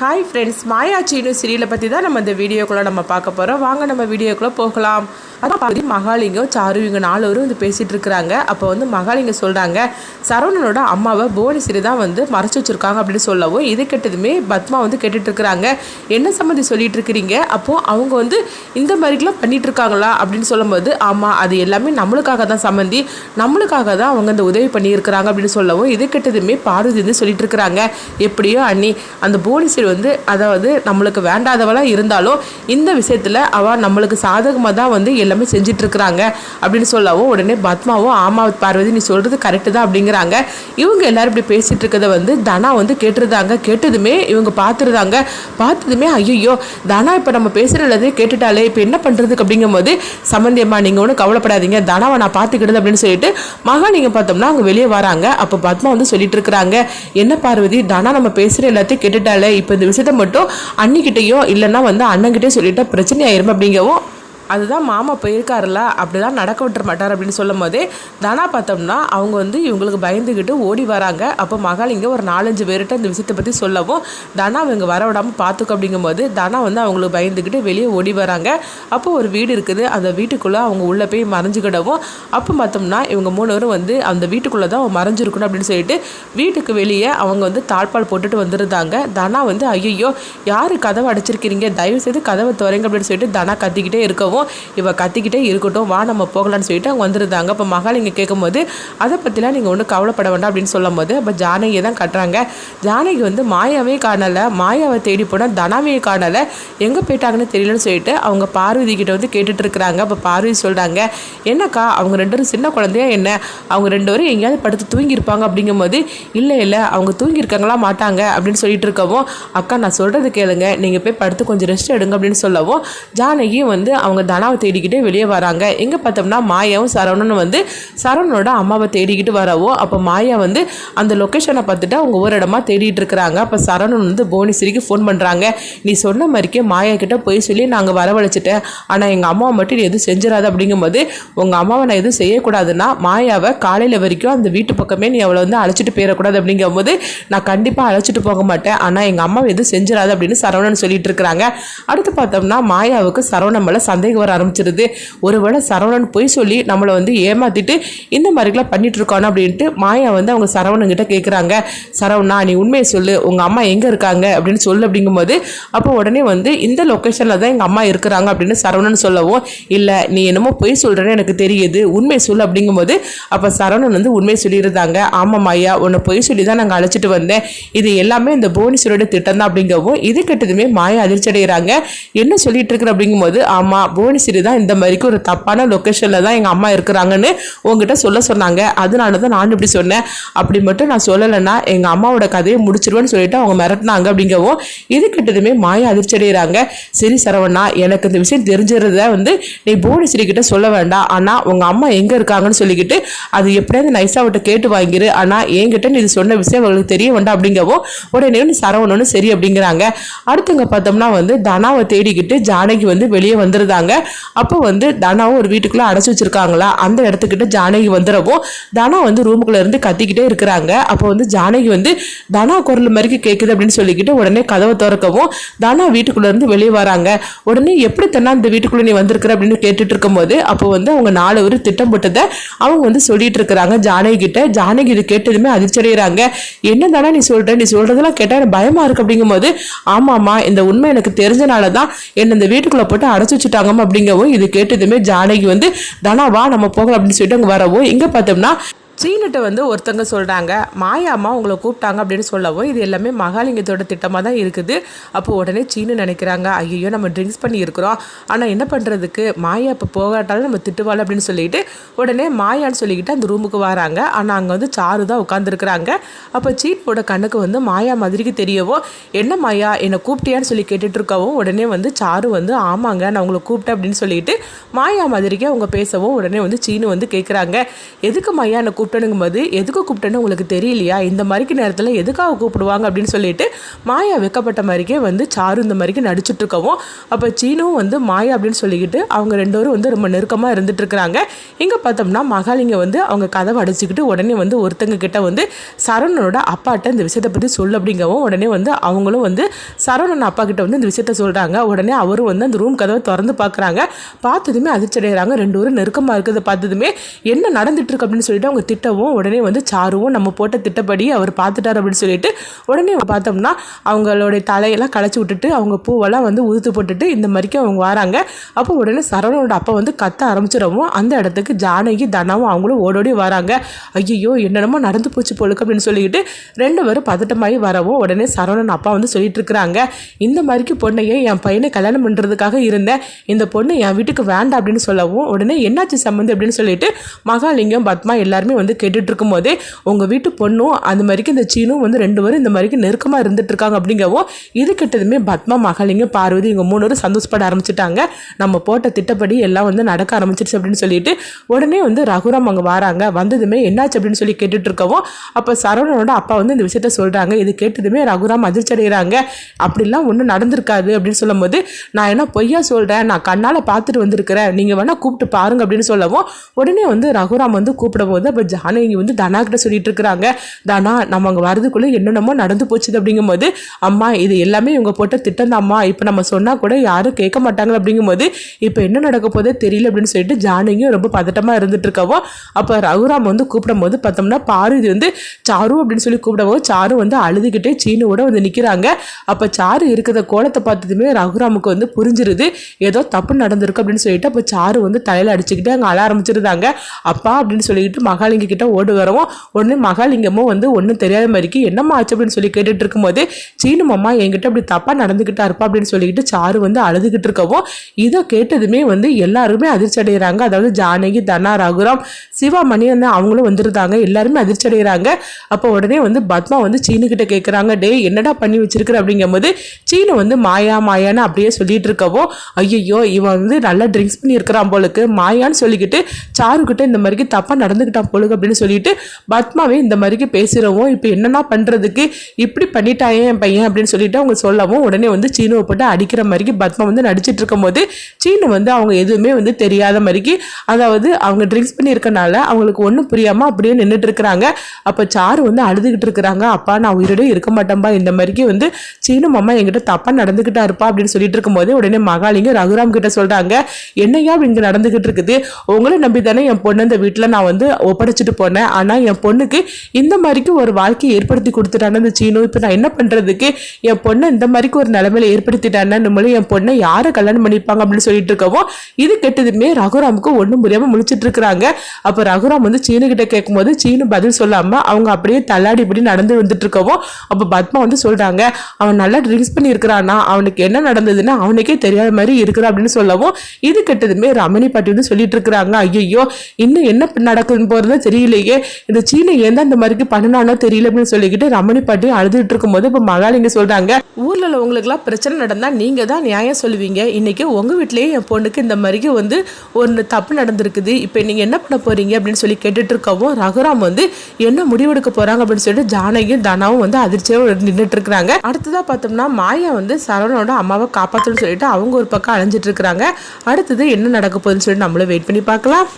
Hi friends மாயாச்சின்னு சீரியலை பற்றி தான் நம்ம இந்த வீடியோக்குள்ளே நம்ம பார்க்க போகிறோம் வாங்க நம்ம வீடியோக்குள்ளே போகலாம். அதான் பாதி மகாலிங்கம் சாரு இவங்க நாலு வந்து பேசிகிட்டு இருக்கிறாங்க. அப்போ வந்து மகாலிங்கம் சொல்கிறாங்க சரவணனோட அம்மாவை புவனேஸ்வரி தான் வந்து மறைச்சி வச்சுருக்காங்க அப்படின்னு சொல்லவும் இது கெட்டதுமே பத்மா வந்து கேட்டுட்டு இருக்கிறாங்க. என்ன சம்மந்தி சொல்லிட்டு இருக்கிறீங்க? அப்போது அவங்க வந்து இந்த மாதிரிலாம் பண்ணிட்டு இருக்காங்களா? அப்படின்னு சொல்லும்போது ஆமாம் அது எல்லாமே நம்மளுக்காக தான் சம்மந்தி. நம்மளுக்காக தான் அவங்க இந்த உதவி பண்ணியிருக்கிறாங்க அப்படின்னு சொல்லவும் இது கெட்டதுமே பார்வதி வந்து சொல்லிட்டு இருக்கிறாங்க. எப்படியோ அண்ணி அந்த புவனேஸ்வரி வந்து அதாவது நம்மளுக்கு வேண்டாதவளாக இருந்தாலும் இந்த விஷயத்தில் அவள் நம்மளுக்கு சாதகமாக தான் வந்து எல்லாமே செஞ்சிட்ருக்குறாங்க அப்படின்னு சொல்லவும் உடனே பத்மாவும் ஆமா பார்வதி நீ சொல்கிறது கரெக்டு தான் அப்படிங்கிறாங்க. இவங்க எல்லாரும் இப்படி பேசிகிட்டு இருக்கிறத வந்து தனா வந்து கேட்டுருந்தாங்க. கேட்டதுமே இவங்க பார்த்துருந்தாங்க பார்த்ததுமே ஐயோ தனா இப்போ நம்ம பேசுகிறதே கேட்டுட்டாலே இப்போ என்ன பண்ணுறதுக்கு அப்படிங்கும்போது சம்மந்தியம்மா நீங்கள் ஒன்றும் கவலைப்படாதீங்க. தனாவை நான் பார்த்துக்கிடுது அப்படின்னு சொல்லிட்டு மகா நீங்கள் பார்த்தோம்னா அவங்க வெளியே வராங்க. அப்போ பத்மா வந்து சொல்லிட்டு இருக்கிறாங்க என்ன பார்வதி தனா நம்ம பேசுகிற எல்லாத்தையும் கேட்டுட்டாலே இப்போ இந்த விஷயத்த மட்டும் அண்ணிக்கிட்டேயோ இல்லைன்னா வந்து அண்ணன்கிட்டே சொல்லிட்டா பிரச்சனை ஆயிரும் அப்படிங்கவும் அதுதான் மாமா போயிருக்காருல்ல அப்படிதான் நடக்க விட்டுற மாட்டார் அப்படின்னு சொல்லும் போதே தனா பார்த்தோம்னா அவங்க வந்து இவங்களுக்கு பயந்துக்கிட்டு ஓடி வராங்க. அப்போ மகாலிங்க ஒரு நாலஞ்சு பேர்கிட்ட இந்த விஷயத்தை பற்றி சொல்லவும் தனா அவங்க வர விடாமல் பார்த்துக்கோ அப்படிங்கும்போது தனா வந்து அவங்களுக்கு பயந்துக்கிட்டு வெளியே ஓடி வராங்க. அப்போ ஒரு வீடு இருக்குது அந்த வீட்டுக்குள்ளே அவங்க உள்ளே போய் மறைஞ்சுக்கிடவும் அப்போ பார்த்தோம்னா இவங்க மூணு பேரும் வந்து அந்த வீட்டுக்குள்ளே தான் மறைஞ்சிருக்கணும் அப்படின்னு சொல்லிட்டு வீட்டுக்கு வெளியே அவங்க வந்து தாழ்பால் போட்டுட்டு வந்திருந்தாங்க. தனா வந்து ஐயோ யார் கதவை அடைச்சிருக்கிறீங்க? தயவு செய்து கதவை துறைங்க அப்படின்னு சொல்லிட்டு தனா கத்திக்கிட்டே இருக்கவும் இவள் கத்திக்கிட்டே இருக்கட்டும் வா நம்ம போகலான்னு சொல்லிட்டு அவங்க வந்திருந்தாங்க. அப்போ இங்கே கேட்கும்போது அதை பற்றிலாம் நீங்கள் ஒன்றும் கவலைப்பட வேண்டாம் அப்படின்னு சொல்லும் போது அப்போ ஜானகியை தான் கட்டுறாங்க. ஜானகி வந்து மாயாவே காணலை. மாயாவை தேடி போனால் தனாவையே காணலை. எங்கே போயிட்டாங்கன்னு தெரியலன்னு சொல்லிட்டு அவங்க பார்வதி கிட்ட வந்து கேட்டுட்டு இருக்கிறாங்க. அப்போ பார்வதி சொல்கிறாங்க என்னக்கா அவங்க ரெண்டு பேரும் சின்ன குழந்தையா என்ன? அவங்க ரெண்டு பேரும் எங்கேயாவது படுத்து தூங்கியிருப்பாங்க அப்படிங்கும்போது இல்லை இல்லை அவங்க தூங்கியிருக்காங்களா மாட்டாங்க அப்படின்னு சொல்லிட்டு இருக்கவும் அக்கா நான் சொல்கிறது கேளுங்க. நீங்கள் போய் படுத்து கொஞ்சம் ரெஸ்ட் எடுங்க அப்படின்னு சொல்லவும் ஜானகியும் வந்து அவங்க தனாவை தேடிக்கிட்டே வெளியே வராங்க. எங்கே பார்த்தோம்னா மாயாவும் சரவணனும் வந்து சரவணனோட அம்மாவை தேடிக்கிட்டு வரவோ அப்போ மாயா வந்து அந்த லொக்கேஷனை பார்த்துட்டு அவங்க ஒரு இடமா தேடிட்டு இருக்கிறாங்க. அப்போ சரவணன் வந்து புவனேஸ்வரிக்கு ஃபோன் பண்ணுறாங்க நீ சொன்ன மாதிரிக்கே மாயா கிட்ட போய் சொல்லி நாங்கள் வரவழைச்சிட்டேன். ஆனால் எங்கள் அம்மாவை மட்டும் நீ எதுவும் செஞ்சிடாது அப்படிங்கும்போது உங்கள் அம்மாவை நான் எதுவும் செய்யக்கூடாதுன்னா மாயாவை காலையில் வரைக்கும் அந்த வீட்டு பக்கமே நீ அவளை வந்து அழைச்சிட்டு போயிடக்கூடாது அப்படிங்கும்போது நான் கண்டிப்பாக அழைச்சிட்டு போக மாட்டேன். ஆனால் எங்கள் அம்மாவை எதுவும் செஞ்சிடாது அப்படின்னு சரவணன் சொல்லிட்டு இருக்கிறாங்க. அடுத்து பார்த்தோம்னா மாயாவுக்கு சரவணன் மேலே சந்தேகம் வர ஆரம்பிச்சிருது. ஒருவேளை சரவணன் பொய் சொல்லி நம்மளை வந்து ஏமாத்திட்டு இந்த மாதிரிலாம் பண்ணிட்டு இருக்கானு அப்படின்ட்டு மாயா வந்து அவங்க சரவணன்கிட்ட கேட்குறாங்க சரவணா நீ உண்மையை சொல்லு. உங்கள் அம்மா எங்கே இருக்காங்க அப்படின்னு சொல்லு அப்படிங்கும்போது அப்போ உடனே வந்து இந்த லொக்கேஷனில் தான் எங்கள் அம்மா இருக்கிறாங்க அப்படின்னு சரவணன் சொல்லவும் இல்லை நீ என்னமோ பொய் சொல்கிறேன்னு எனக்கு தெரியுது. உண்மை சொல்லு அப்படிங்கும்போது அப்போ சரவணன் வந்து உண்மை சொல்லியிருந்தாங்க. ஆமாம் ஐயா உன்னை பொய் சொல்லி தான் நாங்கள் அழைச்சிட்டு வந்தேன். இது எல்லாமே இந்த புவனேஸ்வரோட திட்டம் தான் அப்படிங்கவும் இது கெட்டதுமே மாயா அதிர்ச்சி அடைகிறாங்க என்ன சொல்லிட்டு இருக்கிற அப்படிங்கும்போது ஆமாம் கவனிச்சுட்டு தான் இந்த மாதிரிக்கு ஒரு தப்பான லொக்கேஷனில் தான் எங்கள் அம்மா இருக்கிறாங்கன்னு உங்ககிட்ட சொல்ல சொன்னாங்க. அதனால தான் நான் இப்படி சொன்னேன். அப்படி மட்டும் நான் சொல்லலைன்னா எங்கள் அம்மாவோட கதையை முடிச்சிருவேன்னு சொல்லிட்டு அவங்க மிரட்டினாங்க அப்படிங்கவும் இது கிட்டதுமே மாய அதிர்ச்சி அடைகிறாங்க சரி சரவணா எனக்கு இந்த விஷயம் தெரிஞ்சிருந்த வந்து நீ புவனேஸ்வரி கிட்ட சொல்ல வேண்டாம். ஆனால் உங்கள் அம்மா எங்கே இருக்காங்கன்னு சொல்லிக்கிட்டு அது எப்படியாவது நைஸாக அவட்ட கேட்டு வாங்கிரு. ஆனால் என்கிட்ட நீ இது சொன்ன விஷயம் அவங்களுக்கு தெரிய வேண்டாம் அப்படிங்கவும் உடனே நீ சரவணன்னு சரி அப்படிங்கிறாங்க. அடுத்தவங்க பார்த்தோம்னா வந்து தனாவை தேடிக்கிட்டு ஜானகி வந்து வெளியே வந்துருந்தாங்க. அப்போ வந்து தனாவும் ஒரு வீட்டுக்குள்ளே அடைச்சி வச்சிருக்காங்களா? அந்த இடத்துக்கிட்ட ஜானகி வந்துடவும் தனா வந்து ரூமுக்குள்ள இருந்து கத்திக்கிட்டே இருக்கிறாங்க. அப்போ வந்து ஜானகி வந்து தனா குரல் மாதிரிக்கு கேட்குது அப்படின்னு சொல்லிக்கிட்டு உடனே கதவை திறக்கவும் தனா வீட்டுக்குள்ள இருந்து வெளியே வராங்க. உடனே எப்படி தன்னா இந்த வீட்டுக்குள்ளே நீ வந்திருக்கிற? அப்படின்னு கேட்டுட்டு இருக்கும்போது அப்போ வந்து அவங்க நாலு பேர் திட்டம் போட்டதை அவங்க வந்து சொல்லிட்டு இருக்கிறாங்க ஜானகி கிட்ட. ஜானகி இது கேட்டதுமே அதிர்ச்சடைகிறாங்க என்ன தானே நீ சொல்ற? நீ சொல்றதெல்லாம் கேட்டால் எனக்கு பயமா இருக்கு அப்படிங்கும்போது ஆமாம்மா இந்த உண்மை எனக்கு தெரிஞ்சனால தான் என்னை இந்த வீட்டுக்குள்ளே போட்டு அடைச்சி வச்சுட்டாங்கம்மா அப்படிங்கவும் இது கேட்டதுமே ஜானகி வந்து தனாவா நம்ம போகலாம் அப்படின்னு சொல்லிட்டு அங்கே வரவும் இங்கே பார்த்தோம்னா சீனுட்ட வந்து ஒருத்தங்க சொல்கிறாங்க மாயாம்மா உங்களை கூப்பிட்டாங்க அப்படின்னு சொல்லவும் இது எல்லாமே மகாலிங்கத்தோட திட்டமாக தான் இருக்குது. அப்போ உடனே சீனு நினைக்கிறாங்க ஐயோ நம்ம ட்ரிங்க்ஸ் பண்ணி இருக்கிறோம் ஆனால் என்ன பண்ணுறதுக்கு மாயா இப்போ போகாட்டாலும் நம்ம திட்டுவாள் அப்படின்னு சொல்லிட்டு உடனே மாயான்னு சொல்லிக்கிட்டு அந்த ரூமுக்கு வராங்க. ஆனால் அங்கே வந்து சாரு தான் உட்காந்துருக்குறாங்க அப்போ சீனோட கண்ணுக்கு வந்து மாயா மாதிரிக்கு தெரியவோ என்ன மாயா என்னை கூப்பிட்டியான்னு சொல்லி கேட்டுட்டு இருக்கவும் உடனே வந்து சாரு வந்து ஆமாங்க நான் உங்களை கூப்பிட்டேன் அப்படின்னு சொல்லிட்டு மாயா மாதிரிக்கே அவங்க பேசவும் உடனே வந்து சீனு வந்து கேட்குறாங்க எதுக்கு மாயா என்னை கூப்பிட்டு கூப்பிட்டேனுங்கும் போது எதுக்கு கூப்பிட்டேன்னு உங்களுக்கு தெரியலையா? இந்த மாதிரிக்கு நேரத்தில் எதுக்காக கூப்பிடுவாங்க? அப்படின்னு சொல்லிட்டு மாயா வெக்கப்பட்ட மாதிரிக்கே வந்து சாரு இந்த மாதிரிக்கு நடிச்சுட்டு இருக்கவும் அப்போ சீனும் வந்து மாயா அப்படின்னு சொல்லிக்கிட்டு அவங்க ரெண்டு வந்து ரொம்ப நெருக்கமாக இருந்துட்டு இருக்கிறாங்க இங்கே பார்த்தோம்னா மகாலிங்க வந்து அவங்க கதவை அடைச்சிக்கிட்டு உடனே வந்து ஒருத்தங்க கிட்ட வந்து சரவணனோட அப்பாட்ட இந்த விஷயத்தை பற்றி சொல்லு அப்படிங்கவும் உடனே வந்து அவங்களும் வந்து சரவணன் அப்பா கிட்ட வந்து இந்த விஷயத்த சொல்கிறாங்க உடனே அவரும் வந்து அந்த ரூம் கதவை திறந்து பார்க்குறாங்க பார்த்ததுமே அதிர்ச்சி அடைகிறாங்க ரெண்டு பேரும் நெருக்கமாக இருக்கிறத பார்த்ததுமே என்ன நடந்துட்டு இருக்கு அப்படின்னு சொல்லிட்டு அவங்க திட்டவும் உடனே வந்து சாருவும் நம்ம போட்ட திட்டப்படி அவர் பார்த்துட்டார் அப்படின்னு சொல்லிட்டு உடனே பார்த்தோம்னா அவங்களுடைய தலையெல்லாம் களைச்சி விட்டுட்டு அவங்க பூவெல்லாம் வந்து உதுத்து போட்டுட்டு இந்த மாதிரிக்கு அவங்க வராங்க. அப்போ உடனே சரவணனோட அப்பா வந்து கத்த ஆரம்பிச்சிடவும் அந்த இடத்துக்கு ஜானகி தனாவும் அவங்களும் ஓடோடி வராங்க. ஐயோ என்னென்னமோ நடந்து போச்சு போலுக்கு அப்படின்னு சொல்லிக்கிட்டு ரெண்டு பேரும் பதட்டமாகி வரவும் உடனே சரவணன் அப்பா வந்து சொல்லிட்டு இருக்கிறாங்க இந்த மாதிரிக்கு பொண்ணையே என் பையனை கல்யாணம் பண்ணுறதுக்காக இருந்தேன். இந்த பொண்ணு என் வீட்டுக்கு வேண்டாம் அப்படின்னு சொல்லவும் உடனே என்னாச்சு சம்மந்தி அப்படின்னு சொல்லிட்டு மகாலிங்கம் பத்மா எல்லாருமே வந்து கேட்டுட்ருக்கும் போதே உங்கள் வீட்டு பொண்ணும் அந்த மாதிரிக்கு இந்த சீனும் வந்து ரெண்டு பேரும் இந்த மாதிரிக்கு நெருக்கமாக இருந்துட்டுருக்காங்க அப்படிங்கவும் இது கிட்டதுமே பத்மா மகளிங்க பார்வதி இவங்க மூணு பேரும் சந்தோஷப்பட ஆரம்பிச்சிட்டாங்க. நம்ம போட்ட திட்டப்படி எல்லாம் வந்து நடக்க ஆரம்பிச்சிருச்சு அப்படின்னு சொல்லிட்டு உடனே வந்து ரகுராம் அங்கே வராங்க. வந்ததுமே என்னாச்சு அப்படின்னு சொல்லி கேட்டுட்டு இருக்கவும் அப்போ சரவணனோட அப்பா வந்து இந்த விஷயத்த சொல்கிறாங்க இது கேட்டதுமே ரகுராம் அதிர்ச்சி அடைகிறாங்க அப்படிலாம் ஒன்றும் நடந்திருக்காது அப்படின்னு சொல்லும்போது நான் என்ன பொய்யா சொல்கிறேன் நான் கண்ணால் பார்த்துட்டு வந்திருக்கிறேன். நீங்கள் வேணால் கூப்பிட்டு பாருங்க அப்படின்னு சொல்லவும் உடனே வந்து ரகுராம் வந்து கூப்பிடும் போது அப்போ ஜானகி வந்து தனா கிட்ட சொல்லிட்டு இருக்கிறாங்க. தனா நம்ம அங்கே வரதுக்குள்ளே என்னென்னமோ நடந்து போச்சுது அப்படிங்கும்போது அம்மா இது எல்லாமே இவங்க போட்ட திட்டம் தான்மா. இப்போ நம்ம சொன்னால் கூட யாரும் கேட்க மாட்டாங்க அப்படிங்கும்போது இப்போ என்ன நடக்க போதே தெரியல அப்படின்னு சொல்லிட்டு ஜானகியும் ரொம்ப பதட்டமாக இருந்துட்டு இருக்கவோ அப்போ ரகுராம் வந்து கூப்பிடும் போது பார்த்தோம்னா பாரதி வந்து சாரு அப்படின்னு சொல்லி கூப்பிடவோ சாரு வந்து அழுதுகிட்டே சீனுவோட வந்து நிற்கிறாங்க அப்போ சாரு இருக்கிற கோலத்தை பார்த்ததுமே ரகுராமுக்கு வந்து புரிஞ்சிருது. ஏதோ தப்பு நடந்திருக்கு அப்படின்னு சொல்லிட்டு அப்போ சாரு வந்து தலையில் அடிச்சுக்கிட்டு அங்கே அழ ஆரம்பிச்சிருந்தாங்க. அப்பா அப்படின்னு சொல்லிட்டு மகாலிங்க கிட்ட ஓடு வரவும் உடனே மகாலிங்கமும் வந்து ஒன்றும் தெரியாத மாதிரிக்கு என்னம்மா ஆச்சு? அப்படின்னு சொல்லி கேட்டுட்டு இருக்கும்போது சீனு மாமா என்கிட்ட அப்படி தப்பாக நடந்துக்கிட்டா இருப்பா? அப்படின்னு சொல்லிக்கிட்டு சாரு வந்து அழுதுகிட்டு இருக்கவும் இதை கேட்டதுமே வந்து எல்லாருமே அதிர்ச்சி அடைகிறாங்க அதாவது ஜானகி தனா ரகுராம் சிவா மணி வந்து அவங்களும் வந்துருந்தாங்க. எல்லாருமே அதிர்ச்சி அடைகிறாங்க அப்போ உடனே வந்து பத்மா வந்து சீனு கிட்ட கேட்குறாங்க டே என்னடா பண்ணி வச்சிருக்கிற? அப்படிங்கும்போது சீனு வந்து மாயா மாயான்னு அப்படியே சொல்லிட்டு இருக்கவும் ஐயோ இவன் வந்து நல்லா ட்ரிங்க்ஸ் பண்ணியிருக்கிறான் போலுக்கு மாயான்னு சொல்லிக்கிட்டு சாரு கிட்ட இந்த மாதிரிக்கு தப்பாக நடந்துக்கிட்டான் போலுக்கு அப்படின்னு சொல்லிட்டு பத்மாவே இந்த மாதிரிக்கு பேசுகிறவும் இப்போ என்னென்ன பண்ணுறதுக்கு இப்படி பண்ணிட்டாயே என் பையன் அப்படின்னு சொல்லிட்டு அவங்க சொல்லவும் உடனே வந்து சீனுவை போட்டு அடிக்கிற மாதிரிக்கு பத்மா வந்து நடிச்சிட்டு இருக்கும்போது சீனு வந்து அவங்க எதுவுமே வந்து தெரியாத மாதிரிக்கு அதாவது அவங்க ட்ரிங்க்ஸ் பண்ணியிருக்கனால அவங்களுக்கு ஒன்றும் புரியாமல் அப்படியே நின்றுட்டு இருக்கிறாங்க. அப்போ சாரு வந்து அழுதுகிட்டு இருக்கிறாங்க அப்பா நான் உயிரோட இருக்க மாட்டேன்பா இந்த மாதிரிக்கு வந்து சீனு மாமா என்கிட்ட தப்பாக நடந்துக்கிட்டா இருப்பா? அப்படின்னு சொல்லிட்டு இருக்கும்போது உடனே மகாலிங்க ரகுராம் கிட்ட சொல்கிறாங்க என்னையா இங்கே நடந்துக்கிட்டு இருக்குது? உங்களை நம்பி தானே என் பொண்ணு இந்த வீட்டில் நான் வந்து வச்சுட்டு போனேன். ஆனால் என் பொண்ணுக்கு இந்த மாதிரிக்கு ஒரு வாழ்க்கையை ஏற்படுத்தி கொடுத்துட்டானே அந்த சீனு. இப்போ நான் என்ன பண்ணுறதுக்கு என் பொண்ணை இந்த மாதிரிக்கு ஒரு நிலைமையில ஏற்படுத்திட்டானே. நம்மளும் என் பொண்ணை யாரை கல்யாணம் பண்ணிப்பாங்க அப்படின்னு சொல்லிட்டு இருக்கவும் இது கெட்டதுமே ரகுராமுக்கு ஒன்றும் புரியாமல் முழிச்சிட்டு இருக்கிறாங்க. அப்போ ரகுராம் வந்து சீனு கிட்ட கேட்கும்போது சீனு பதில் சொல்லாமல் அவங்க அப்படியே தள்ளாடி இப்படி நடந்து வந்துட்டு இருக்கவும் அப்போ பத்மா வந்து சொல்கிறாங்க அவன் நல்லா ட்ரிங்க்ஸ் பண்ணி இருக்கிறானா அவனுக்கு என்ன நடந்ததுன்னு அவனுக்கே தெரியாத மாதிரி இருக்கிறான் அப்படின்னு சொல்லவும் இது கெட்டதுமே ரமணி பாட்டி வந்து சொல்லிட்டு இருக்கிறாங்க. ஐயோ இன்னும் என்ன நடக்குதுன்னு போகிறது தெரியலையே. இந்த சீனை ஏன் அந்த மாதிரிக்கு பண்ணினானோ தெரியல அப்படின்னு சொல்லிக்கிட்டு ரமணி பாட்டி அழுதுட்டு இருக்கும்போது இப்போ மகாலிங்க சொல்றாங்க ஊர்ல உள்ளவங்களுக்குலாம் பிரச்சனை நடந்தா நீங்க தான் நியாயம் சொல்லுவீங்க. இன்னைக்கு உங்க வீட்லயே என் பொண்ணுக்கு இந்த மாதிரிக்கு வந்து ஒரு தப்பு நடந்திருக்குது. இப்போ நீங்க என்ன பண்ண போறீங்க? அப்படின்னு சொல்லி கேட்டுட்டு இருக்கவும் ரகுராம் வந்து என்ன முடிவெடுக்க போறாங்க? அப்படின்னு சொல்லிட்டு ஜானகியும் தனாவும் வந்து அதிர்ச்சியாக நின்றுட்டு இருக்கிறாங்க. அடுத்ததாக பார்த்தோம்னா மாயா வந்து சரவணோட அம்மாவை காப்பாற்றணும்னு சொல்லிட்டு அவங்க ஒரு பக்கம் அழைஞ்சிட்டு இருக்கிறாங்க. அடுத்தது என்ன நடக்க போகுதுன்னு சொல்லிட்டு நம்மளும் வெயிட் பண்ணி பார்க்கலாம்.